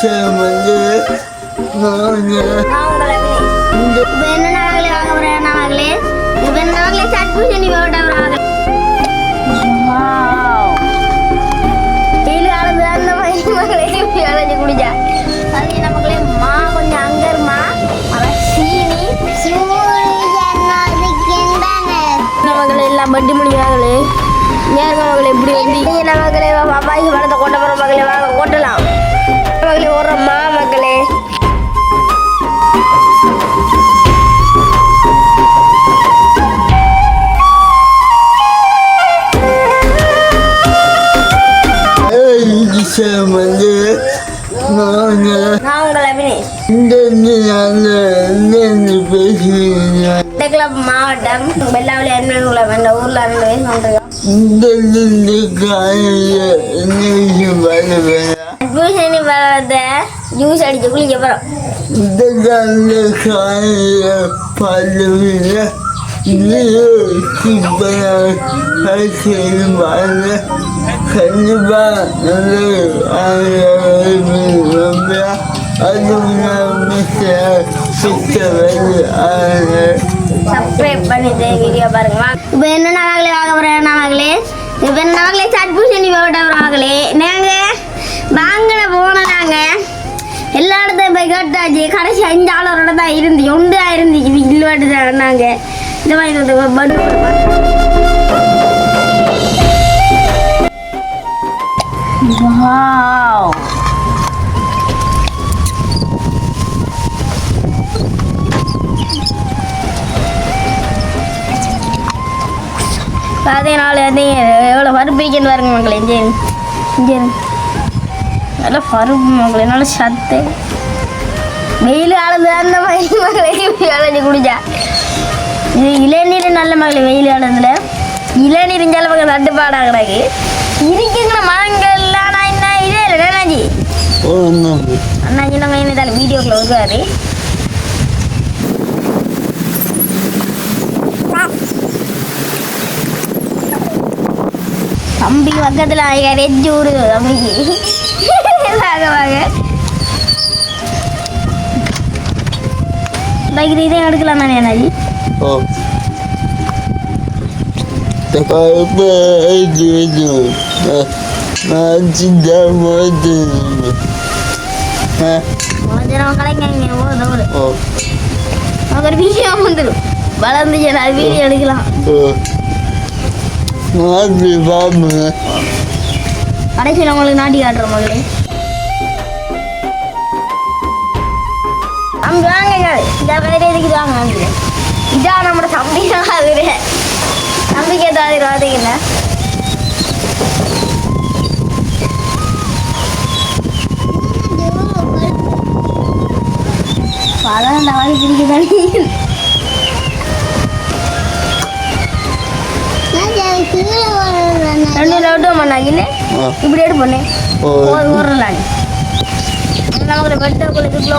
நான் வந்து இந்த இப்போ என்ன நகலே வாங்க. போறேன் நகலே இப்போ என்ன சட்பூசணி போட்ட நகலே டெய்லி அழுது அந்த மாதிரி மகளே குடிச்சா அது நமக்குள்ளே மா கொஞ்சம் அங்கர்மா சீனி எல்லாம் பட்டி இப்படி வந்து காலையில் என்ன பண்ண வேணாம் பூசணி பழத்தை ஜூஸ் அடிச்சு குளிக்க போறோம் இந்த காலையில் காலையில் பாடுவீங்க கண்டிப்பா சப்ஸ்கிரைப் பண்ணிட்டு வீடியோ பாருங்க இப்போ என்ன நாங்களே வாங்க போறேன் நாங்களே இப்போ நாங்களே சட்பூசணி போட்ட நாங்களே நாங்க வாங்கின போன நாங்க எல்லா இடத்தையும் போய் கேட்டாச்சு கடைசி அஞ்சு ஆளோட தான் இருந்து ஒன்று இருந்துச்சு இல்லவாட்டு தான் நாங்க இந்த மாதிரி வந்து பட்டு வாவ் வந்து எவ்வளோ பருப்பு பிரிக்கணும் பாருங்க மக்களே இங்கே. இங்கே. நல்லா பருப்பு மக்களே நல்ல சத்து. வெயில் ஆளுது அந்த மாதிரி மகளே அழைச்சி குடிச்சா. இது இளநீர் நல்ல மகளே வெயில் ஆளுதுல இளநீர் ஜல பக்கம் தட்டுப்பாடாக கிடக்கு. இருக்குங்கிற மரங்கள்லாம் நான் என்ன இதே இல்லை அண்ணாஜி? அண்ணாஜி. நம்ம என்ன வீடியோக்குள்ள வருவாரு. தம்பி பக்கத்தில் வெஜ்ஜு விடுது தம்பிக்கு வாங்க வாங்க. பைக் இதே எடுக்கலாம் தானே அண்ணாஜி? கொஞ்ச நேரம் கலைங்க போதும் ஒரு. வீடியோ வந்துடும். வளர்ந்துச்சு அது வீடியோ எடுக்கலாம். கடைசியில் உங்களுக்கு நாட்டி காட்டுற மகளே அங்க வாங்க இந்த வேற எதுக்கு வாங்க இதான் நம்ம தம்பி அது தம்பிக்கு ஏதாவது வாதிக்கல பழம் நாளைக்கு பிடிக்குதானே ரெண்டு லட்டும் பண்ணாங்கல்ல இப்படி எடு பண்ணு ஒரு ஒரு நாள் நமக்கு வெட்ட குளிக்குள்ள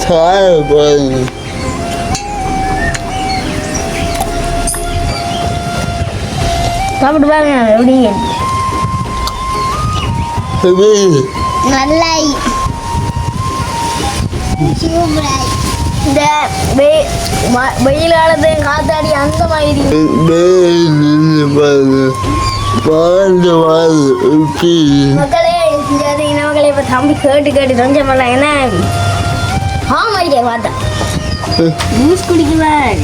சாய பாருங்க சாப்பிட்டு பாருங்க எப்படி எப்படி நல்லாய் இந்த வெயில் காலத்து காத்தாடி அந்த மாதிரி வாழ்ந்து வாழ் எப்படி மக்களே இந்த இது இனமக்களே இப்போ தம்பி கேட்டு கேட்டு கொஞ்சம் என்ன? ஆமாடிக்க பார்த்தா ஜூஸ் குடிக்குவேன்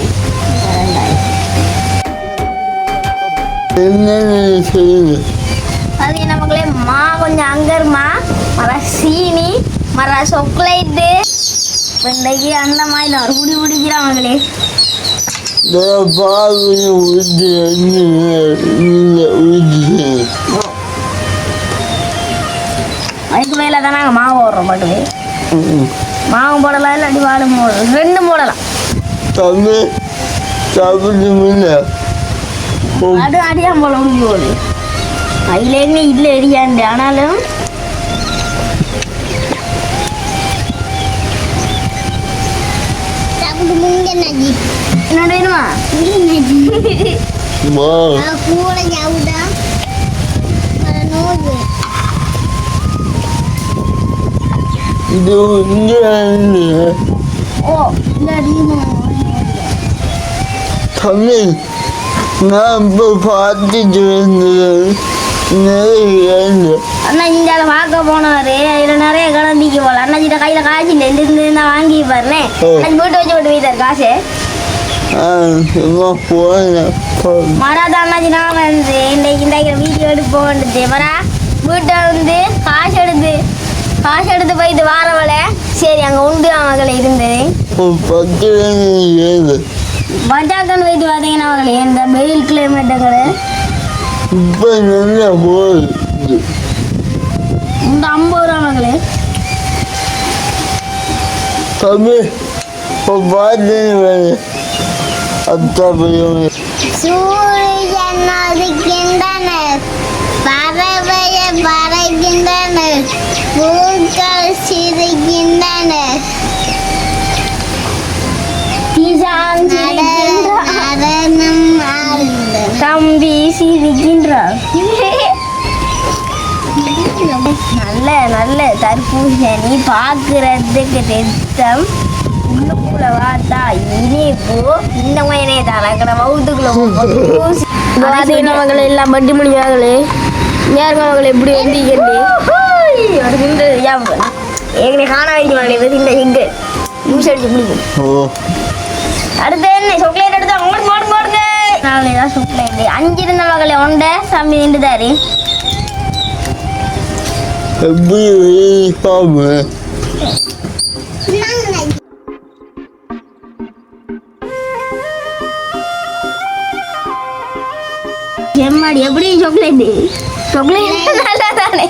அது நமக்குள்ளே மா கொஞ்சம் அங்கர்மா. மர சீனி மர சாக்லேட்டு இன்றைக்கு அந்த மாதிரி ஒரு குடி குடிக்கிறான் மகளே நான் பால் ஊற்றி நீங்கள் ஊற்றி அதுக்கு மேலே தான் நாங்கள் மாவு ஓடுறோம் மட்டுமே. மாவும் போடலாம் இல்லாட்டி வாழும் போடலாம். ரெண்டும் போடலாம். தம்பி சாப்பிட்டு முன்ன. அது அடியாம போல உண்டி போகுது. அதிலேயுமே இல்லை எரியாண்டு ஆனாலும் என்ன வேணுமா? மா இது தம்பி நான் இப்போ பார்த்துட்டு வந்தது நிறைய அண்ணா இந்தியாவில் பார்க்க போனவர் இதில் நிறைய கையில் காய்ச்சி நான் வாங்கி பாருனே ஓ. அண்ணாச்சி வீட்டு வச்சு விட்டு வீட்டார் காசு. நான் வந்து இன்றைக்கு இன்றைக்கு வீடியோ எடுப்போன்றது வரா வீட்டை வந்து காசு எடுத்து காசு எடுத்து போயிட்டு வாரவள. சரி அங்கே உண்டு அவங்களை இருந்தது பஜாக்கன் போயிட்டு பார்த்தீங்கன்னா அவங்களே இந்த வெயில் கிளைமேட்டுங்களு இந்த ஐம்பது ரூபா மகளே தம்பி இப்போ அத்தா பையன் சூரியன் உதிக்கின்றன பறவைய பறக்கின்றன பூக்கள் சிரிக்கின்றன தம்பி சிரிக்கின்றார். நல்ல நல்ல தர்பூசணி பார்க்கறதுக்கு உள்ளுக்குள்ள பார்த்தா இனிப்பு இந்த மயனே தரக்கிற மவுத்துக்குள்ள மகளே எல்லாம் பட்டி முடிஞ்சாங்களே மகளே எப்படி வந்தீங்கன்னு வருகின்ற ஏற்கனவே காண வைக்க மகளே இந்த இங்கு நிமிஷம் அடிச்சு பிடிக்கும் ஓ. அடுத்து என்ன? சாக்லேட் எடுத்து ஓடு ஓடு ஓடுங்க நாளை தான் சாக்லேட் அஞ்சு இருந்த மகளே ஒன்றை சாமி நின்று தாரு எப்படி செம்மாடி எப்படி சாக்லேட் சாக்லேட் நல்லா தானே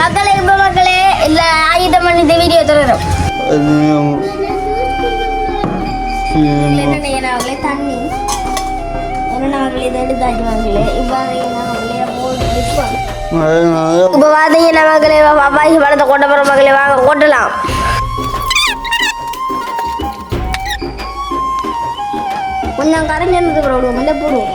மக்களே இப்ப மக்களே இல்ல ஆயுதம் பண்ணி இந்த வீடியோ தொடரும் தண்ணி. என்ன இப்போ இப்போ பார்த்தீங்கன்னா மகளே? அப்பாய்க்கு படத்தை கொட்ட போகிற மகளே வாங்க கொட்டலாம். கொஞ்சம் கரைஞ்சதுக்கு அப்புறம் விடுவோம் இல்லை போடுவோம்.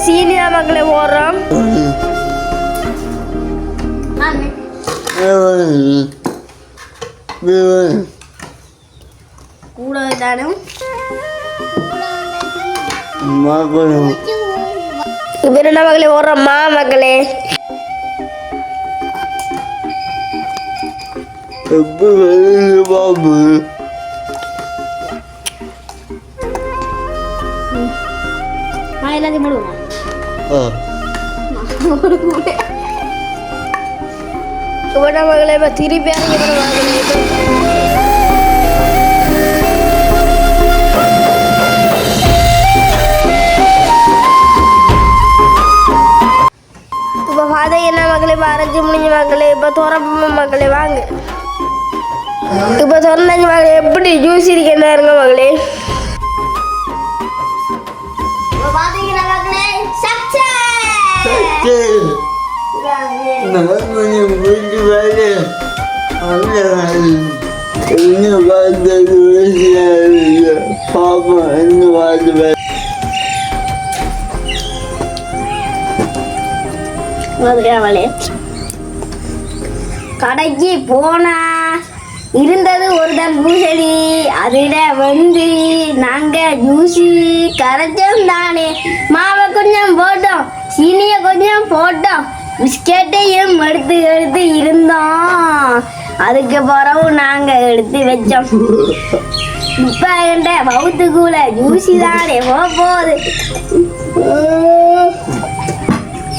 சீனியா மக்களை ஓடுறோம். கூட தானும் இப்போ என்னென்ன மக்களை ஓடுறோம்மா வெளியே பாபு எல்லாத்தையும் போடுவோம் இப்போ மகளே இப்போ திருப்பி இறங்கி போகிற மகளே. இப்போ பார்த்தீங்கன்னா மகளே இப்போ அரைச்சி முடிஞ்ச மகளே இப்போ துறப்பு மகளே வாங்க. இப்போ சொன்னாங்க மகளே எப்படி ஜூஸ் இருக்கேன் இருங்க மகளே. வீட்டு வேலை. அந்த இன்னும் பார்த்தது பாப்போம் இன்னும் பார்த்து கடைக்கு போனா இருந்தது ஒரு தர்பூசணி அதில் வந்து நாங்கள் ஜூஸி கரைச்சோம் தானே. மாவை கொஞ்சம் போட்டோம். சீனியை கொஞ்சம் போட்டோம் பிஸ்கெட்டையும் எடுத்து எடுத்து இருந்தோம் அதுக்கு பிறகு நாங்க எடுத்து வச்சோம். இப்ப என்ற பௌத்துக்குள்ள ஜூசி தானே போக போகுது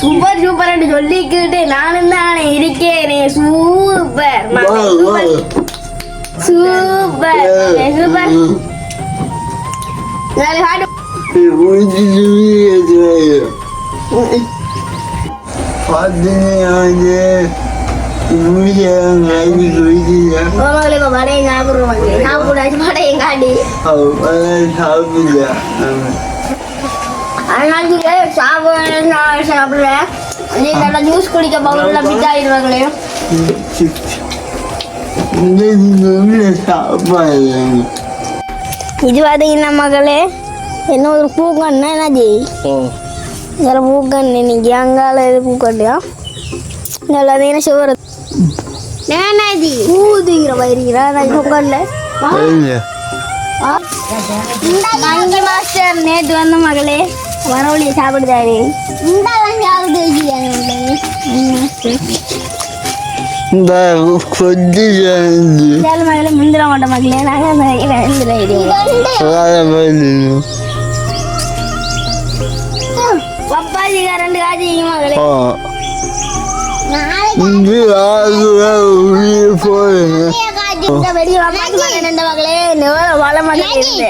சூப்பர் சூப்பர் சொல்லிக்கிட்டு நானும் தானே இருக்கேனே. சூப்பர் வா சூப்பர் சூப்பர் காட்டி சாப்பிடல. அதனால நீங்க ஜூஸ் குடிக்க பவுலில் பிட் ஆயிடுவாங்களே. சாப்பாடு இது பார்த்தீங்கன்னா மகளே என்ன ஒரு பூக்கண்ணா என்னாச்சு இதில் பூக்கண்ணு இன்னைக்கு அங்கால இது பூக்கண்ணியா இதில் பார்த்தீங்கன்னா சுவர் நானாதி ஊதுங்கிற பயிருக்கிறா நான் பூக்கண்ணில் மங்கி மாஸ்டர் நேற்று வந்த மகளே வரவழியை சாப்பிடுதாரு. இந்த வந்து இந்த கொஞ்சம் ரெண்டு காய்ச்சி மகளே நாளைக்கு இங்கு ஆகுற போறேன் இந்த வெளிய பப்பாஜி மகன் ரெண்டு மகளே. எவ்வளோ வள மகன் இருந்து.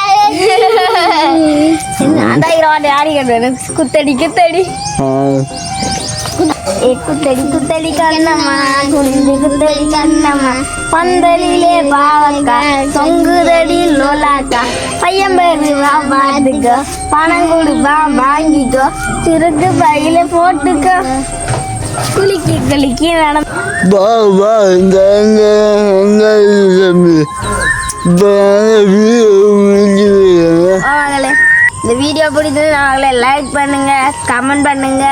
குத்தடி குத்தடி குத்தடி குத்தடி கண்ணம்மா குனிஞ்சு குத்தடி கண்ணம்மா பந்தலிலே பாவக்கா தொங்குதடி லோலாக்கா பையன் பேரு வா பாத்துக்கோ பணம் கொடுப்பா வாங்கிக்கோ சிறுக்கு பையில போட்டுக்கோ குளிக்கி குளிக்கி நடந்து வா வா இந்த வாங்களே இந்த வீடியோ பிடிச்சது நாங்களே லைக் பண்ணுங்க கமெண்ட் பண்ணுங்க.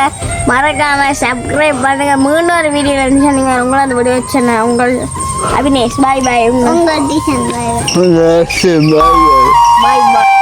மறக்காம சப்ஸ்கிரைப் பண்ணுங்க. மீண்டும் வீடியோ இருந்துச்சு நீங்க உங்களும் அந்த வீடியோ வச்சுருந்தேன் உங்கள் அபினேஷ். பாய் பாய் உங்க டிசன் பாய் பாய் பாய்